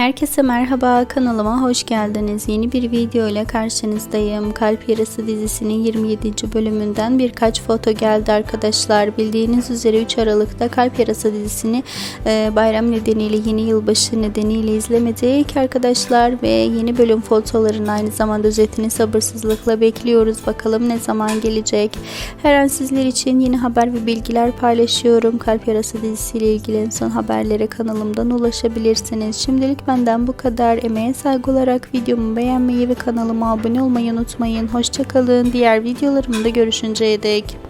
Herkese merhaba kanalıma hoş geldiniz. Yeni bir video ile karşınızdayım. Kalp Yarası dizisinin 27. bölümünden birkaç foto geldi arkadaşlar. Bildiğiniz üzere 3 Aralık'ta Kalp Yarası dizisini e, bayram nedeniyle yeni yılbaşı nedeniyle izlemedik arkadaşlar ve yeni bölüm fotolarının aynı zamanda özetini sabırsızlıkla bekliyoruz. Bakalım ne zaman gelecek. Her an sizler için yeni haber ve bilgiler paylaşıyorum. Kalp Yarası dizisiyle ilgili son haberlere kanalımdan ulaşabilirsiniz. Şimdilik benden bu kadar. Emeğe saygı olarak videomu beğenmeyi ve kanalıma abone olmayı unutmayın. Hoşçakalın. Diğer videolarımda görüşünceye dek.